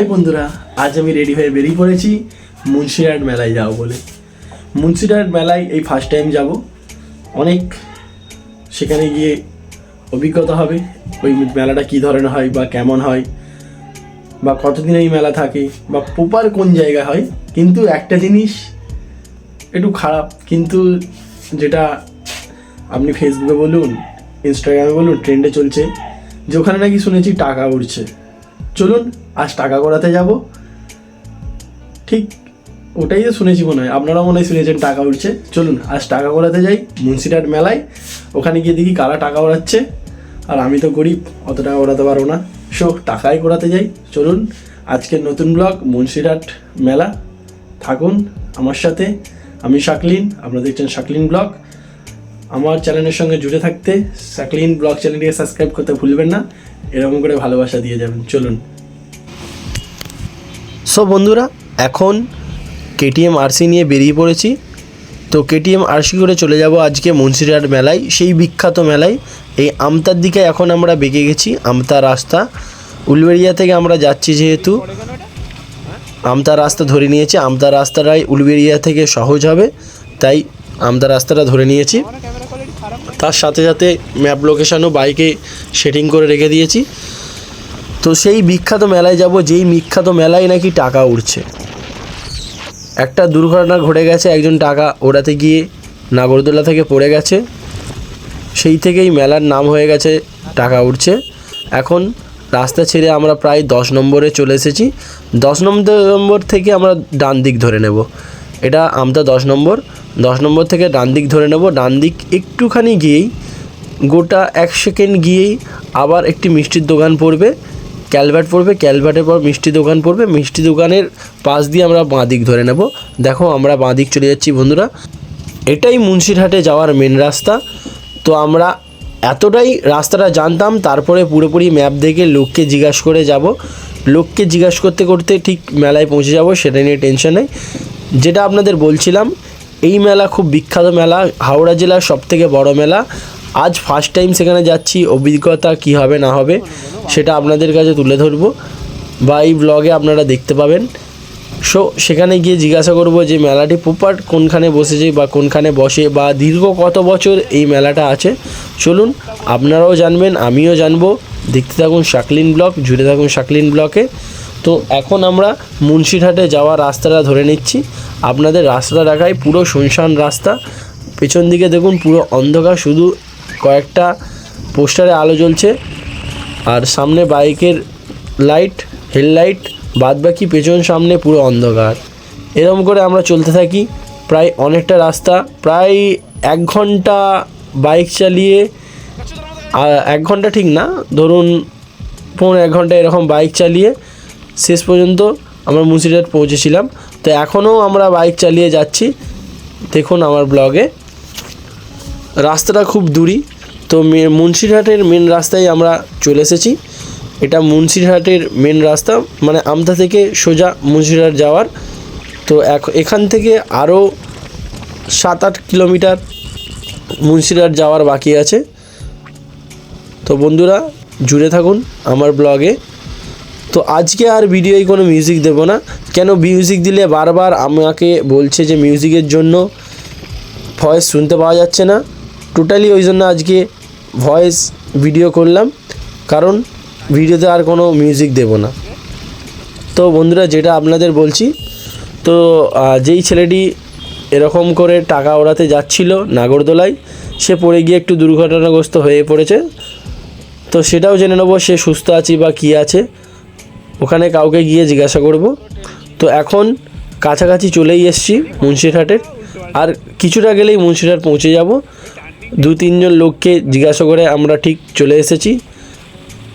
High বন্ধুরা, আজ আমি রেডি হয়ে বেরিয়ে পড়েছি মুন্সিরহাট মেলায় যাব বলে। মুন্সিরহাট মেলায় এই ফার্স্ট টাইম যাব। অনেক সেখানে গিয়ে অভিজ্ঞতা হবে, ওই মেলাটা কী ধরনের হয় বা কেমন হয়, বা কতদিন এই মেলা থাকে, বা প্রপার কোন জায়গা হয়। কিন্তু একটা জিনিস একটু খারাপ, কিন্তু যেটা আপনি ফেসবুকে বলুন ইনস্টাগ্রামে বলুন ট্রেন্ডে চলছে, যে ওখানে নাকি শুনেছি টাকা উঠছে চলুন, আজ টাকা করাতে যাব। ঠিক ওটাই তো শুনেছি মনে হয়। আপনারাও মনে হয় শুনেছেন টাকা উঠছে। চলুন, আজ টাকা করাতে যাই মুন্সিরহাট মেলায়। ওখানে গিয়ে দেখি কারা টাকা ওড়াচ্ছে আর আমি তো গরিব, অত টাকা ওড়াতে পারব না। সো, টাকাই করাতে যাই। চলুন, আজকের নতুন ব্লগ মুন্সিরহাট মেলা। থাকুন আমার সাথে। আমি শাকলিন, আপনারা দেখছেন শাকলিন ব্লগ। আমার চ্যানেলের সঙ্গে জুড়ে থাকতে সাকলিন ব্লগ চ্যানেলটিকে সাবস্ক্রাইব করতে ভুলবেন না। এরকম করে ভালোবাসা দিয়ে যাবেন। চলুন। সো বন্ধুরা, এখন কেটিএম আরসি নিয়ে বেরিয়ে পড়েছি। তো কেটিএম আরসি করে চলে যাব আজকে মুন্সিরহাট মেলায়, সেই বিখ্যাত মেলায়। এই আমতার দিকে এখন আমরা বেঁকে গেছি, আমতা রাস্তা। উলবেড়িয়া থেকে আমরা যাচ্ছি যেহেতু। আমতা রাস্তা ধরে নিয়েছি, আমতা রাস্তাটাই উলবেড়িয়া থেকে সহজ হবে। তাই আমতা রাস্তাটা ধরে নিয়েছি। তার সাথে সাথে ম্যাপ লোকেশানও বাইকে সেটিং করে রেখে দিয়েছি। তো সেই বিখ্যাত মেলায় যাব, যেই বিখ্যাত মেলায় নাকি টাকা উঠছে একটা দুর্ঘটনা ঘটে গেছে, একজন টাকা ওড়াতে গিয়ে নাগরদোলা থেকে পড়ে গেছে। সেই থেকেই মেলার নাম হয়ে গেছে, টাকা উঠছে এখন রাস্তা ছেড়ে আমরা প্রায় দশ নম্বরে চলে এসেছি। দশ নম্বর থেকে আমরা ডান দিক ধরে নেব। এটা আমতা দশ নম্বর। দশ নম্বর থেকে ডান দিক ধরে নেব। ডান দিক একটুখানি গিয়েই, গোটা এক সেকেন্ড গিয়েই আবার একটি মিষ্টির দোকান পড়বে। ক্যালভার্ট পড়বে, ক্যালভার্টের পর মিষ্টি দোকান পড়বে। মিষ্টি দোকানের পাশ দিয়ে আমরা বাঁ দিক ধরে নেব। দেখো আমরা বাঁ দিক চলে যাচ্ছি বন্ধুরা। এটাই মুন্সিরহাটে যাওয়ার মেন রাস্তা। তো আমরা এতটাই রাস্তাটা জানতাম, তারপরে পুরোপুরি ম্যাপ দেখে লোককে জিজ্ঞাসা করে যাব। লোককে জিজ্ঞাসা করতে করতে ঠিক মেলায় পৌঁছে যাব, সেটা নিয়ে টেনশন নেই। যেটা আপনাদের বলছিলাম এই মেলা খুব বিখ্যাত মেলা। হাওড়া জেলার সবথেকে বড় মেলা। আজ ফার্স্ট টাইম সেখানে যাচ্ছি, অভিজ্ঞতা কী হবে, না হবে, সেটা আপনাদের কাছে তুলে ধরবো। বা এই ব্লগে আপনারা দেখতে পাবেন। সো সেখানে গিয়ে জিজ্ঞাসা করব যে মেলাটি প্রপার কোনখানে বসেছে বা কোনখানে বসে বা দীর্ঘ কত বছর এই মেলাটা আছে। চলুন, আপনারাও জানবেন, আমিও জানব। দেখতে থাকুন শাকলিন ব্লক, জুড়ে থাকুন শাকলিন ব্লকে। তো এখন আমরা মুন্সিরহাটে যাওয়ার রাস্তাটা ধরে নিচ্ছি। আপনাদের রাস্তা দেখায় পুরো শুনশান রাস্তা। পেছন দিকে দেখুন পুরো অন্ধকার, শুধু কয়েকটা পোস্টারে আলো জ্বলছে। আর সামনে বাইকের লাইট, হেডলাইট বাদ বাকি পেছন সামনে পুরো অন্ধকার। এরকম করে আমরা চলতে থাকি। প্রায় অনেকটা রাস্তা, প্রায় এক ঘণ্টা বাইক চালিয়ে এক ঘণ্টা ঠিক না, ধরুন পৌনে এক ঘণ্টা এরকম বাইক চালিয়ে শেষ পর্যন্ত আমরা মুন্সিরহাট পৌঁছেছিলাম। তো এখনও আমরা বাইক চালিয়ে যাচ্ছি। দেখুন আমার ব্লগে। রাস্তাটা খুব দূরই, তো মুন্সিরহাটের মেন রাস্তায় আমরা চলে এসেছি। এটা মুন্সিরহাটের মেন রাস্তা মানে আমতা থেকে সোজা মুন্সিরহাট যাওয়ার। তো এখ- এখান থেকে আরও সাত আট কিলোমিটার মুন্সিরহাট যাওয়ার বাকি আছে। তো বন্ধুরা, জুড়ে থাকুন আমার ব্লগে। তো আজকে আর ভিডিওয় কোনো মিউজিক দেব না। কেন মিউজিক দিলে বারবার আমাকে বলছে যে মিউজিকের জন্য ভয়েস শুনতে পাওয়া যাচ্ছে না? টোটালি ওই জন্য আজকে ভয়েস ভিডিও করলাম। কারণ ভিডিওতে আর কোনো মিউজিক দেব না। তো বন্ধুরা, যেটা আপনাদের বলছি, তো যেই ছেলেটি এরকম করে টাকা ওড়াতে যাচ্ছিল নাগরদোলায়, সে পড়ে গিয়ে একটু দুর্ঘটনাগ্রস্ত হয়ে পড়েছে। তো সেটাও জেনে নেব, সে সুস্থ আছে বা কী আছে। ওখানে কাউকে গিয়ে জিজ্ঞাসা করব। তো এখন কাছাকাছি চলেই এসছি মুন্সিরহাটের আর কিছুটা গেলেই মুন্সিরহাট পৌঁছে যাব। দু তিনজন লোককে জিজ্ঞাসা করে আমরা ঠিক চলে এসেছি।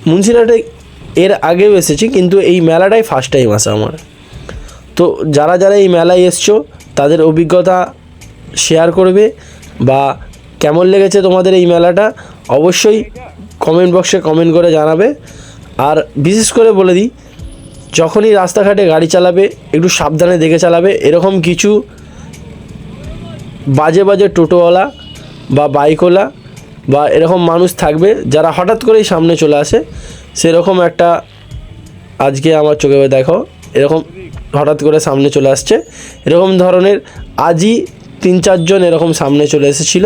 মুন্সিরহাটে এর আগেও এসেছি, কিন্তু এই মেলাটাই ফার্স্ট টাইম আসা আমার। তো যারা যারা এই মেলায় এসছো, তাদের অভিজ্ঞতা শেয়ার করবে বা কেমন লেগেছে তোমাদের এই মেলাটা, অবশ্যই কমেন্ট বক্সে কমেন্ট করে জানাবে। আর বিশেষ করে বলে দিই যখনই রাস্তাঘাটে গাড়ি চালাবে, একটু সাবধানে দেখে চালাবে, এরকম কিছু বাজে বাজে টোটোওয়ালা বা বাইকওয়ালা বা এরকম মানুষ থাকবে যারা হঠাৎ করেই সামনে চলে আসে, সেরকম একটা আজকে আমার চোখে দেখো, এরকম হঠাৎ করে সামনে চলে আসছে। এরকম ধরনের আজই তিন চারজন এরকম সামনে চলে এসেছিল,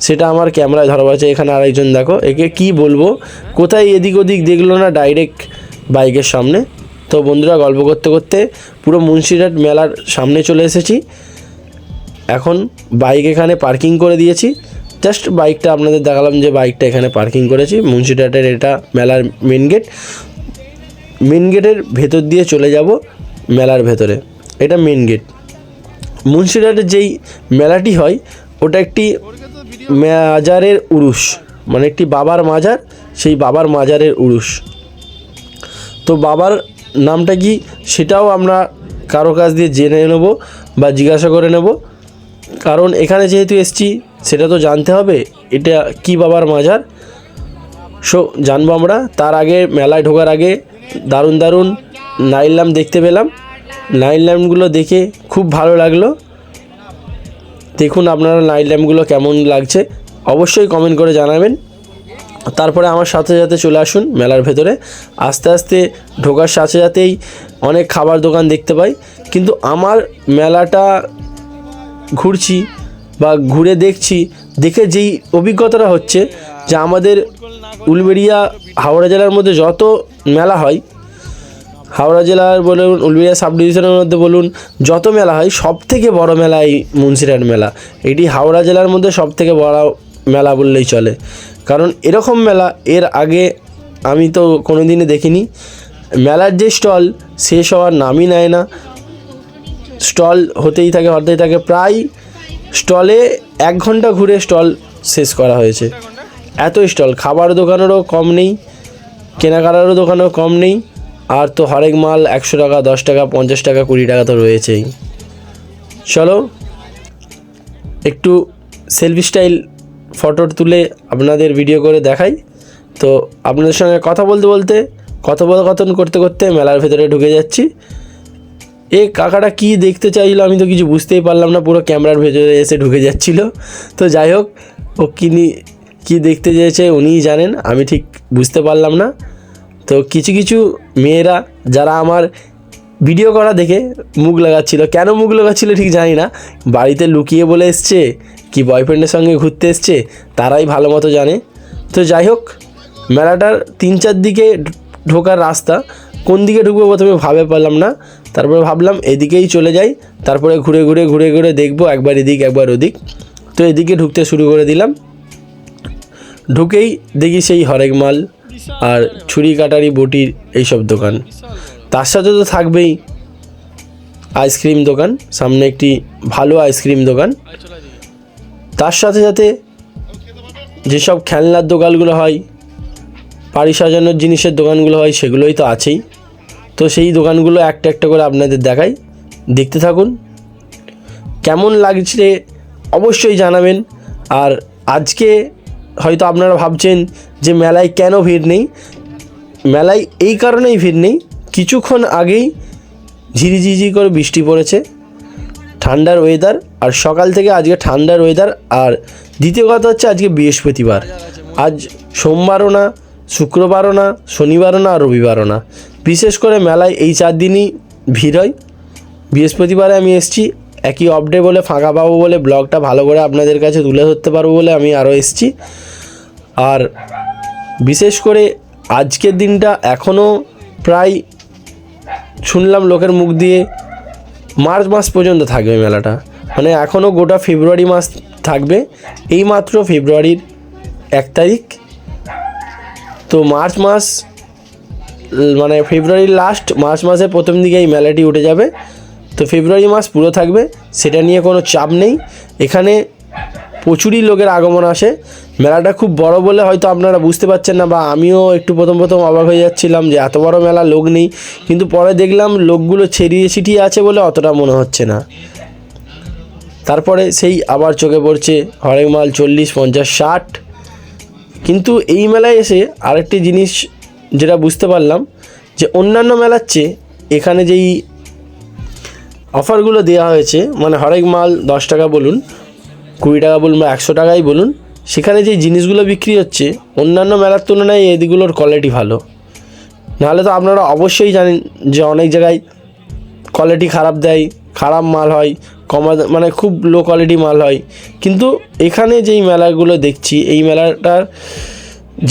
সেটা আমার ক্যামেরায় ধরা পড়েছে, এখানে আরেকজন দেখো, একে কি বলব, কোথায় এদিক ওদিক দেখল না ডাইরেক্ট বাইকের সামনে। তো বন্ধুরা গল্প করতে করতে পুরো মুন্সিরহাট মেলার সামনে চলে এসেছি। এখন বাইক এখানে পার্কিং করে দিয়েছি। জাস্ট বাইকটা আপনাদের দেখালাম যে বাইকটা এখানে পার্কিং করেছি। মুন্সিরহাটের এটা মেলার মেন গেট। মেন গেটের ভেতর দিয়ে চলে যাব মেলার ভেতরে। এটা মেন গেট। মুন্সিরহাটের যেই মেলাটি হয়, ওটা একটি মাজারের উরুস মানে একটি বাবার মাজার, সেই বাবার মাজারের উরুস তো বাবার নামটা কি? সেটাও আমরা কারও কাছ দিয়ে জেনে নেব বা জিজ্ঞাসা করে নেব। কারণ এখানে যেহেতু এসছি, সেটা তো জানতে হবে, এটা কি বাবার মাজার? সো, জানব আমরা। তার আগে মেলায় ঢোকার আগে দারুণ দারুণ নাইট ল্যাম্প দেখতে পেলাম। নাইট ল্যাম্পগুলো দেখে খুব ভালো লাগল। দেখুন আপনারা নাইট ল্যাম্পগুলো কেমন লাগছে। অবশ্যই কমেন্ট করে জানাবেন। তারপরে আমার সাথে সাথে চলে আসুন মেলার ভেতরে। আস্তে আস্তে ঢোকার সাথে সাথেই অনেক খাবার দোকান দেখতে পাই। কিন্তু আমার মেলাটা ঘুরছি বা ঘুরে দেখছি, দেখে যেই অভিজ্ঞতাটা হচ্ছে যে আমাদের উলবেড়িয়া হাওড়া জেলার মধ্যে যত মেলা হয়, হাওড়া জেলার বলুন, উলবেড়িয়া সাব ডিভিশনের মধ্যে বলুন, যত মেলা হয় সব থেকে বড় মেলা এই মুন্সিরহাট মেলা। এটি হাওড়া জেলার মধ্যে সব থেকে বড় মেলা বললেই চলে। কারণ এরকম মেলা, এর আগে আমি তো কোনো দিনই দেখিনি। মেলার যে স্টল শেষ হওয়ার নামই নেয় না। স্টল হতেই থাকে হতেই থাকে। প্রায় স্টলে এক ঘণ্টা ঘুরে স্টল শেষ করা হয়েছে। এত স্টল, খাবার দোকানেরও কম নেই, কেনাকাটারও দোকানেও কম নেই, আর তো হরেক মাল একশো টাকা, দশ টাকা, পঞ্চাশ টাকা, কুড়ি টাকা তো রয়েছেই। চলো, একটু সেলফি স্টাইল ফটো তুলে আপনাদের ভিডিও করে দেখাই। তো আপনাদের সঙ্গে কথা বলতে বলতে, কথোপকথন করতে করতে মেলার ভেতরে ঢুকে যাচ্ছি। এ কাকাটা কি দেখতে চাইলো আমি তো কিছু বুঝতেই পারলাম না, পুরো ক্যামেরার ভেতরে এসে ঢুকে যাচ্ছিল। তো যাই হোক, ও কিনি কী দেখতে চেয়েছে উনিই জানেন, আমি ঠিক বুঝতে পারলাম না। তো কিছু কিছু মেয়েরা, যারা আমার ভিডিও করা দেখে মুখ লাগাচ্ছিল। কেন মুখ লাগাচ্ছিল ঠিক জানি না। বাড়িতে লুকিয়ে বলে এসছে, কি বয়ফ্রেন্ডের সঙ্গে ঘুরতে এসছে, তারাই ভালো মতো জানে। তো যাই হোক, মেলাটার তিন চার দিকে ঢোকার রাস্তা, কোন দিকে ঢুকবো প্রথমে ভাবে পারলাম না। তারপরে ভাবলাম এদিকেই চলে যাই, তারপরে ঘুরে ঘুরে ঘুরে ঘুরে দেখব, একবার এদিক, একবার ওদিক। তো এদিকে ঢুকতে শুরু করে দিলাম। ঢুকেই দেখি সেই হরেক মাল আর ছুরি, কাটারি, বটির এইসব দোকান। তার সাথে তো থাকবেই আইসক্রিম দোকান, সামনে একটি ভালো আইসক্রিম দোকান। তার সাথে সাথে যেসব খেলনার দোকানগুলো হয় বাড়ি সাজানোর জিনিসের দোকানগুলো হয়, সেগুলোই তো আছেই। তো সেই দোকানগুলো একটা একটা করে আপনাদের দেখাই। দেখতে থাকুন। কেমন লাগছে অবশ্যই জানাবেন। আর আজকে হয়তো আপনারা ভাবছেন যে মেলায় কেন ভিড় নেই? মেলায় এই কারণেই ভিড় নেই কিছুক্ষণ আগেই ঝিরিঝিঝি করে বৃষ্টি পড়েছে। ঠান্ডার ওয়েদার আর সকাল থেকে আজকে ঠান্ডার ওয়েদার আর দ্বিতীয় কথা হচ্ছে আজকে বৃহস্পতিবার। আজ সোমবারও না, শুক্রবারও না, শনিবারও না, আর রবিবারও না। বিশেষ করে মেলায় এই চার দিনই ভিড় হয়। বৃহস্পতিবারে আমি এসেছি, একই অফ ডে বলে ফাঁকা পাবো বলে ব্লগটা ভালো করে আপনাদের কাছে তুলে ধরতে পারব বলে আমি আরও এসেছি। আর বিশেষ করে আজকের দিনটা এখনও প্রায় শুনলাম লোকের মুখ দিয়ে মার্চ মাস পর্যন্ত থাকবে মেলাটা। মানে এখনও গোটা ফেব্রুয়ারি মাস থাকবে। এইমাত্র ফেব্রুয়ারির এক তারিখ। তো মার্চ মাস মানে ফেব্রুয়ারির লাস্ট মার্চ মাসের প্রথম দিকে এই মেলাটি উঠে যাবে। তো ফেব্রুয়ারি মাস পুরো থাকবে, সেটা নিয়ে কোনো চাপ নেই। এখানে প্রচুরই লোকের আগমন আসে। মেলাটা খুব বড় বলে হয়তো আপনারা বুঝতে পারছেন না বা আমিও একটু প্রথম প্রথম অবাক হয়ে যাচ্ছিলাম যে এত বড় মেলা লোক নেই। কিন্তু পরে দেখলাম লোকগুলো ছেড়িয়ে ছিটিয়ে আছে বলে অতটা মনে হচ্ছে না। তারপরে সেই আবার চোখে পড়ছে হরেক মাল চল্লিশ, পঞ্চাশ, ষাট। কিন্তু এই মেলায় এসে আরেকটি জিনিস যেটা বুঝতে পারলাম যে অন্যান্য মেলার চেয়ে এখানে যেই অফারগুলো দেওয়া হয়েছে মানে হরেক মাল দশ টাকা বলুন কুড়ি টাকা বলুন বা একশো টাকাই বলুন, সেখানে যে জিনিসগুলো বিক্রি হচ্ছে, অন্যান্য মেলার তুলনায় এদিকগুলোর কোয়ালিটি ভালো। নাহলে তো আপনারা অবশ্যই জানেন যে অনেক জায়গায় কোয়ালিটি খারাপ দেয়, খারাপ মাল হয়, কমা মানে খুব লো কোয়ালিটি মাল হয়। কিন্তু এখানে যেই মেলাগুলো দেখছি, এই মেলাটার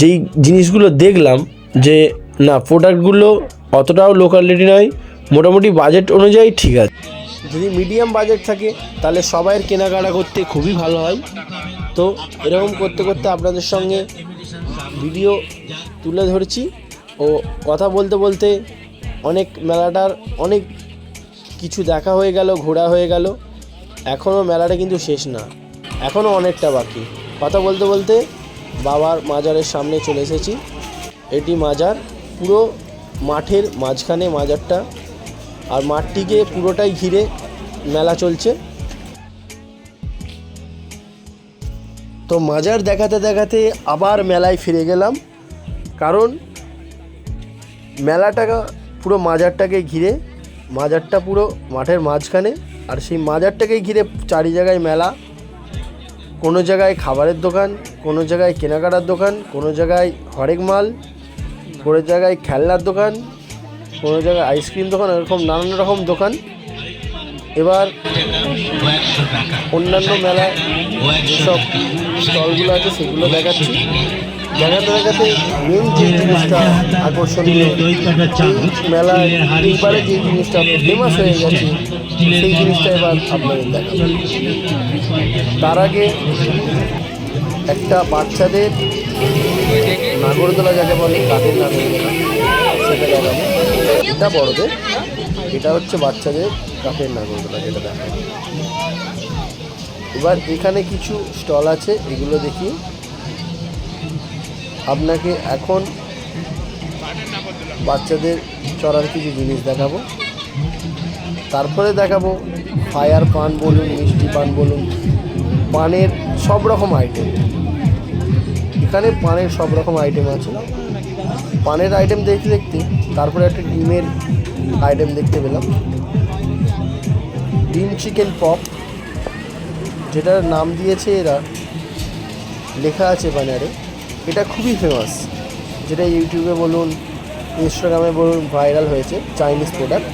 যেই জিনিসগুলো দেখলাম যে, না প্রোডাক্টগুলো অতটাও লো কোয়ালিটি নয়, মোটামুটি বাজেট অনুযায়ী ঠিক আছে। যদি মিডিয়াম বাজেট থাকে, তাহলে সবাইয়ের কেনাকাটা করতে খুবই ভালো হয়। তো এরকম করতে করতে আপনাদের সঙ্গে ভিডিও তুলে ধরছি ও কথা বলতে বলতে অনেক মেলাটার অনেক কিছু দেখা হয়ে গেল, ঘোরা হয়ে গেল। এখনও মেলাটা কিন্তু শেষ না। এখনও অনেকটা বাকি। কথা বলতে বলতে বাবার মাজারের সামনে চলে এসেছি। এটি মাজার পুরো মাঠের মাঝখানে মাজারটা। আর মাঠটিকে পুরোটাই ঘিরে মেলা চলছে। তো মাজার দেখাতে দেখাতে আবার মেলায় ফিরে গেলাম। কারণ মেলাটা পুরো মাজারটাকে ঘিরে, মাজারটা পুরো মাঠের মাঝখানে। আর সেই মাজারটাকে ঘিরে চারি জায়গায় মেলা। কোনো জায়গায় খাবারের দোকান, কোনো জায়গায় কেনাকাটার দোকান, কোনো জায়গায় হরেক মাল, কোনো জায়গায় খেলনার দোকান, কোনো জায়গায় আইসক্রিম দোকান, এরকম নানান রকম দোকান। এবার অন্যান্য মেলায় যেসব স্টলগুলো আছে সেগুলো দেখাচ্ছি। দেখাতে দেখাতে মেন যে জিনিসটা আকর্ষণীয়, মেলায় এইবারে যে জিনিসটা ফেমাস হয়ে গেছে, সেই জিনিসটা এবার আপনাদের দেখাবো। তার আগে একটা বাচ্চাদের নাগরদোলা যাকে বলে কাঠের নাগরদোলা, সেটা দেখাবো। এটা বড়দের। এটা হচ্ছে বাচ্চাদের কাঠের নাগরদোলা যেটা দেখা। এবার এখানে কিছু স্টল আছে, এগুলো দেখি। আপনাকে এখন বাচ্চাদের চড়ার কিছু জিনিস দেখাবো। তারপরে দেখাবো ফায়ার পান বলুন, মিষ্টি পান বলুন, পানের সব রকম আইটেম এখানে পানের সব রকম আইটেম আছে। পানের আইটেম দেখতে দেখতে তারপরে একটা ডিমের আইটেম দেখতে পেলাম। ডিম চিকেন পপ, যেটার নাম দিয়েছে এরা, লেখা আছে ব্যানারে এটা খুবই ফেমাস যেটা ইউটিউবে বলুন ইনস্টাগ্রামে বলুন ভাইরাল হয়েছে চাইনিজ প্রোডাক্ট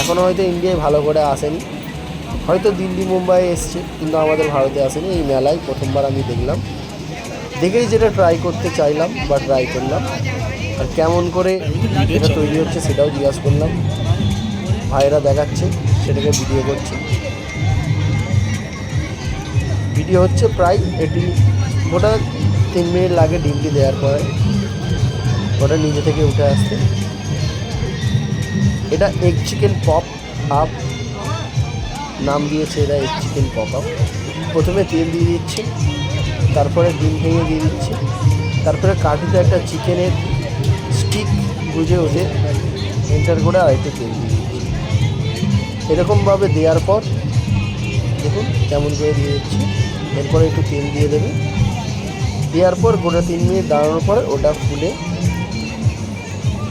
এখনও হয়তো ইন্ডিয়ায় ভালো করে আসেনি। হয়তো দিল্লি, মুম্বাই এসছে, কিন্তু আমাদের ভারতে আসেনি। এই মেলায় প্রথমবার আমি দেখলাম। দেখেই যেটা ট্রাই করতে চাইলাম, বা ট্রাই করলাম। আর কেমন করে এটা তৈরি হচ্ছে সেটাও জিজ্ঞাসা করলাম। ভাইরা দেখাচ্ছে, সেটাকে ভিডিও করছে। ভিডিও হচ্ছে প্রায় এটি ওটা তিন মিনিট লাগে ডিমটি দেওয়ার পরে। ওটা নিজে থেকে উঠে আসতে। এটা এগ চিকেন পপ আপ নাম দিয়েছে এরা এগ চিকেন পপ আপ প্রথমে তেল দিয়ে দিচ্ছে, তারপরে ডিম ভেঙে দিয়ে দিচ্ছে, তারপরে কাঠিতে একটা চিকেনের স্টিক বুঝে ওঠে এন্টার করে আরেকটু তেল এরকমভাবে দেওয়ার পর, দেখুন কেমন করে দিয়ে দিচ্ছে। এরপরে একটু তেল দিয়ে দেবে। দেওয়ার পর গোটা তিন মিনিট দাঁড়ানোর পরে ওটা ফুলে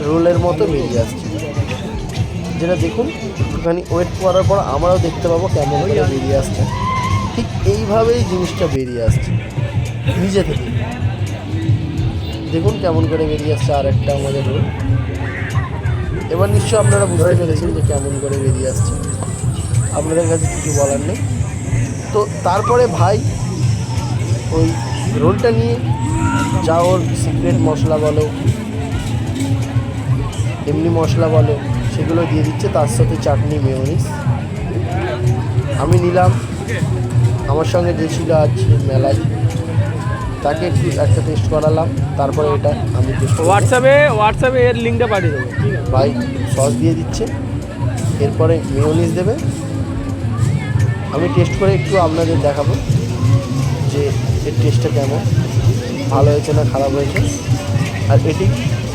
রোলের মতো বেরিয়ে আসছে। যেটা দেখুন একটুখানি ওয়েট করার পর আমরাও দেখতে পাবো কেমন বেরিয়ে আসছে। ঠিক এইভাবেই জিনিসটা বেরিয়ে আসছে। নিজে থেকে। দেখুন কেমন করে বেরিয়ে আসছে আর একটা আমাদের রোল এবার নিশ্চয় আপনারা বুঝতে পেরেছেন যে কেমন করে বেরিয়ে আসছে। আপনাদের কাছে কিছু বলার নেই। তো তারপরে ভাই, ওই রোলটা নিয়ে যা ওর সিক্রেট মশলা বলো, এমনি মশলা বলো, সেগুলো দিয়ে দিচ্ছে। তার সাথে চাটনি মেয়নিস আমি নিলাম। আমার সঙ্গে যে ছিল আজ মেলায়। তাকে একটু একটা টেস্ট করালাম তারপরে এটা আমি হোয়াটসঅ্যাপে হোয়াটসঅ্যাপে এর লিঙ্কটা পাঠিয়ে দেবো। ভাই সস দিয়ে দিচ্ছে এরপরে মেয়নিস দেবে। আমি টেস্ট করে একটু আপনাদের দেখাবো যে এর টেস্টটা কেমন। ভালো হয়েছে না খারাপ হয়েছে? আর এটি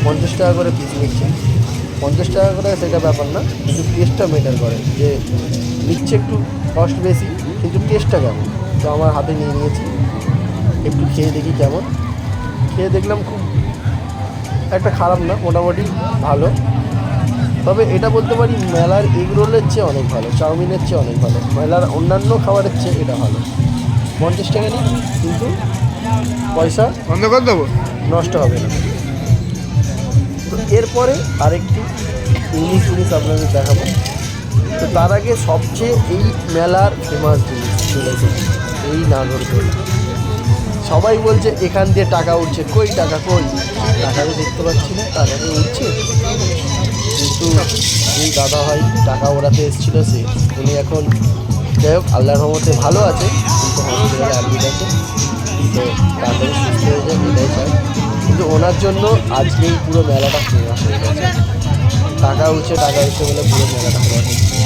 পঞ্চাশ টাকা করে পিস নিচ্ছে। পঞ্চাশ টাকা করে সেটা ব্যাপার না কিন্তু টেস্টটা মেটার করে যে নিচ্ছে একটু কস্ট বেশি কিন্তু টেস্টটা কেমন? তো আমার হাতে নিয়ে নিয়েছি। একটু খেয়ে দেখি কেমন। খেয়ে দেখলাম খুব একটা খারাপ না মোটামুটি ভালো। তবে এটা বলতে পারি মেলার এগ রোলের চেয়ে অনেক ভালো চাউমিনের চেয়ে অনেক ভালো মেলার অন্যান্য খাবারের চেয়ে এটা ভালো। পঞ্চাশ টাকা নিই কিন্তু পয়সা বন্ধ করে দেবো? নষ্ট হবে না। তো এরপরে আরেকটি ইউনিক জিনিস আপনাদের দেখাবো। তো তার আগে সবচেয়ে এই মেলার ফেমাস জিনিস চলে এসেছে এই নাগরদোলা। সবাই বলছে, এখান দিয়ে টাকা উঠছে। কই টাকা কই? টাকা দেখতে পাচ্ছি না, টাকা তো উঠছে। কিন্তু এই দাদা ভাই টাকা ওড়াতে এসেছিল সে, উনি এখন যাই হোক, আল্লাহর রহমতে ভালো আছে। কিন্তু হসপিটালে অ্যাডমিট আছে। তো তাড়াতাড়ি সুস্থ হয়ে যায় এটাই চাই। কিন্তু ওনার জন্য আজকে এই পুরো মেলাটা ফেমাস হয়ে গেছে। টাকা উঠছে টাকা উঠছে বলে পুরো মেলাটা ফেমাস হচ্ছে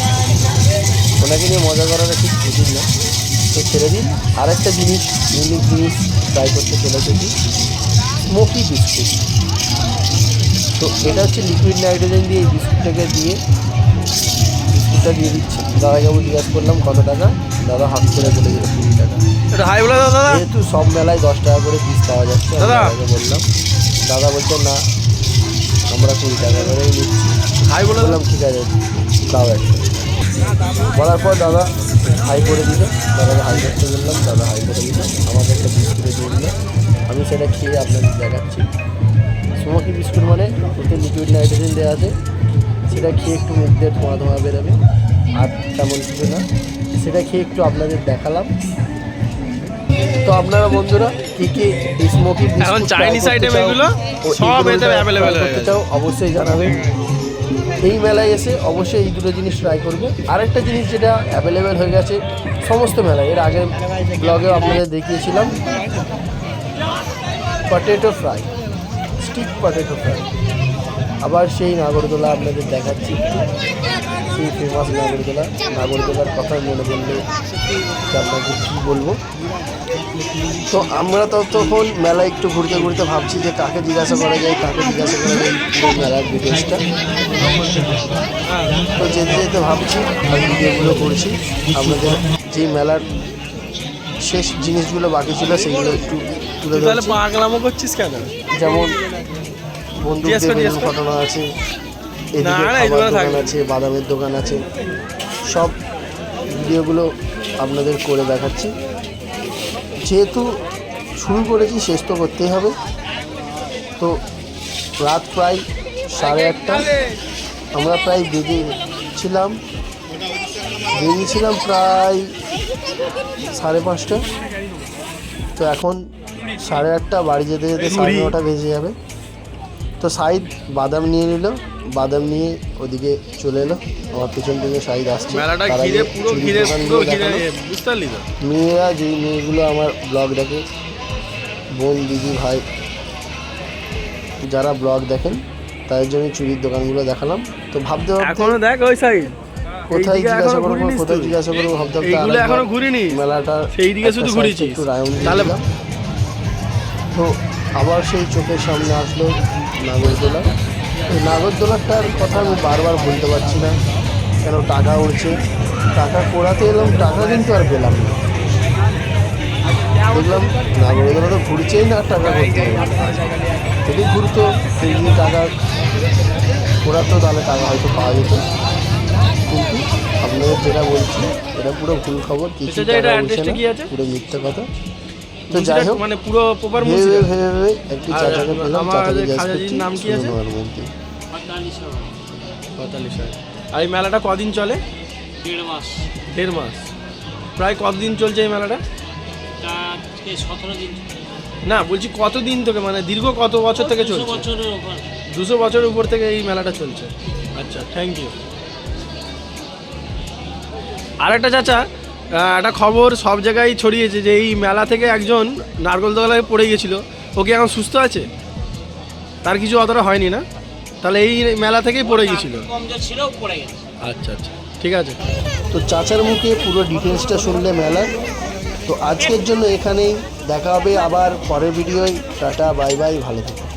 ওনাকে নিয়ে মজা করাটা ঠিক উচিত না তো ছেড়ে দিন। আর একটা জিনিস ইউনিক জিনিস ট্রাই করতে চলে এসেছি স্মোকি বিস্কুট তো এটা হচ্ছে লিকুইড নাইট্রোজেন দিয়ে এই বিস্কুটটাকে দিয়ে বিস্কুটটা দিয়ে দিচ্ছে। দাদাকে জিজ্ঞাসা করলাম কত টাকা? দাদা হাফ করে বলে দিল কুড়ি টাকা। হাই বলে দাদা। যেহেতু সব মেলায় দশ টাকা করে পিস পাওয়া যাচ্ছে আমি দাদাকে বললাম দাদা বলছে না আমরা কুড়ি টাকা করেই নিচ্ছি। হাই বলে বললাম ঠিক আছে দাও একটা। বলার পর দাদা হাই করে দিল। দাদাকে হাই করতে বললাম দাদা হাই করে দিল। আমাকে একটা বিস্কুটে দিয়ে দিল। আমি সেটা খেয়ে আপনাদের দেখাচ্ছি। স্মোকি বিস্কুট মানে ওতে লিকুইড নাইট্রোজেন দেওয়া আছে। সেটা খেয়ে একটু মুখ দিয়ে ধোঁয়া ধোঁয়া বেরোবে। আর তেমন কিছু না। সেটা খেয়ে একটু আপনাদের দেখালাম। তো আপনারা বন্ধুরা কি কি স্মোকি এখন Chinese item এগুলো সব এতে available হয়ে। অবশ্যই জানাবেন। এই মেলায় এসে অবশ্যই এই দুটো জিনিস ট্রাই করবে। আরেকটা জিনিস যেটা অ্যাভেলেবেল হয়ে গেছে, সমস্ত মেলায়, এর আগের ব্লগেও আপনাদের দেখিয়েছিলাম। Potato fry stick potato fry আবার সেই নাগরদোলা আপনাদের দেখাচ্ছি। সেই ফেমাস নাগরদোলা। নাগরদোলার কথা মনে করলে আপনাকে কী বলব? তো আমরা তো তখন মেলায় একটু ঘুরতে ঘুরতে ভাবছি যে কাকে জিজ্ঞাসা করা যায় কাকে জিজ্ঞাসা করা যায় পুরো মেলার ডিটেলসটা তো যেতে যেতে ভাবছি আর ভিডিওগুলো করছি। আপনাদের যে মেলার শেষ জিনিসগুলো বাকি ছিল সেগুলো একটু তুলে পাগলামো করছিস কেন? যেমন বন্ধুদের। ঘটনা আছে এদিকে দোকান আছে বাদামের দোকান আছে। সব ভিডিওগুলো আপনাদের করে দেখাচ্ছি। যেহেতু শুরু করেছি শেষ তো করতেই হবে। তো রাত প্রায় সাড়ে আটটা। আমরা প্রায় বেরিয়েছিলাম বেরিয়েছিলাম প্রায় সাড়ে পাঁচটা। তো এখন সাড়ে আটটা বাড়ি যেতে যেতে সাড়ে নটা বেজে যাবে। তো সাইড বাদাম নিয়ে নিল। বাদাম নিয়ে ওদিকে চলে এলো। আমার পেছন থেকে সাইদ আসছে। মেয়েরা যেই মেয়েগুলো আমার ব্লগ দেখে বোন দিদি ভাই যারা ব্লগ দেখেন তাদের জন্য চুরির দোকানগুলো দেখালাম। তো ভাবতে এখনও দেখ ওই সাইড। কোথায় জিজ্ঞাসা করব কোথায় জিজ্ঞাসা করব ভাবতে ভাবতে এখনও ঘুরিনি। মেলাটা সেই দিকে শুধু ঘুরেছিস। একটু রাউন্ড তো আবার সেই চোখের সামনে আসলো নাগরদোলা। নাগরদোলাটার কথা আমি বারবার বলতে পারছি না। কেন টাকা উঠছে টাকা কোড়াতে এলাম টাকা কিন্তু আর পেলাম না। দেখলাম নাগরদোলা তো ঘুরছেই না টাকা করতে। যদি ঘুরতো সেই দিয়ে টাকা কোড়াতো তাহলে টাকা হয়তো পাওয়া যেত। কিন্তু আপনাদের যেটা বলছি এটা পুরো ভুল খবর কিছু টাকা? পুরো মিথ্যা কথা। তো যাই হোক মানে পুরো প্রপার ভেবে ভেবে একটু চাচাকে পেলাম চাচাকে জিজ্ঞাসা করছি নাম কি আছে? পঁয়তাল্লিশ হাজার। আর এই মেলাটা কদিন চলে? দেড় মাস। দেড় মাস। প্রায় কতদিন চলছে এই মেলাটা? সতেরো দিন না বলছি কতদিন থেকে মানে দীর্ঘ কত বছর থেকে চলছে? দুশো বছরের উপর থেকে এই মেলাটা চলছে। আচ্ছা থ্যাংক ইউ আর একটা চাচা একটা খবর সব জায়গায় ছড়িয়েছে যে এই মেলা থেকে একজন নারকল নারকলতলায় পড়ে গেছিল। ও কি এখন সুস্থ আছে? তার কিছু অতটা হয়নি না? তাহলে এই মেলা থেকেই পড়ে গেছিল কম যা ছিল পড়ে গেছে। আচ্ছা আচ্ছা ঠিক আছে। তো চাচার মুখে পুরো ডিটেলসটা শুনলে মেলা তো আজকের জন্য এখানেই দেখা হবে আবার পরের ভিডিওয়। টাটা বাই বাই ভালো থাকুন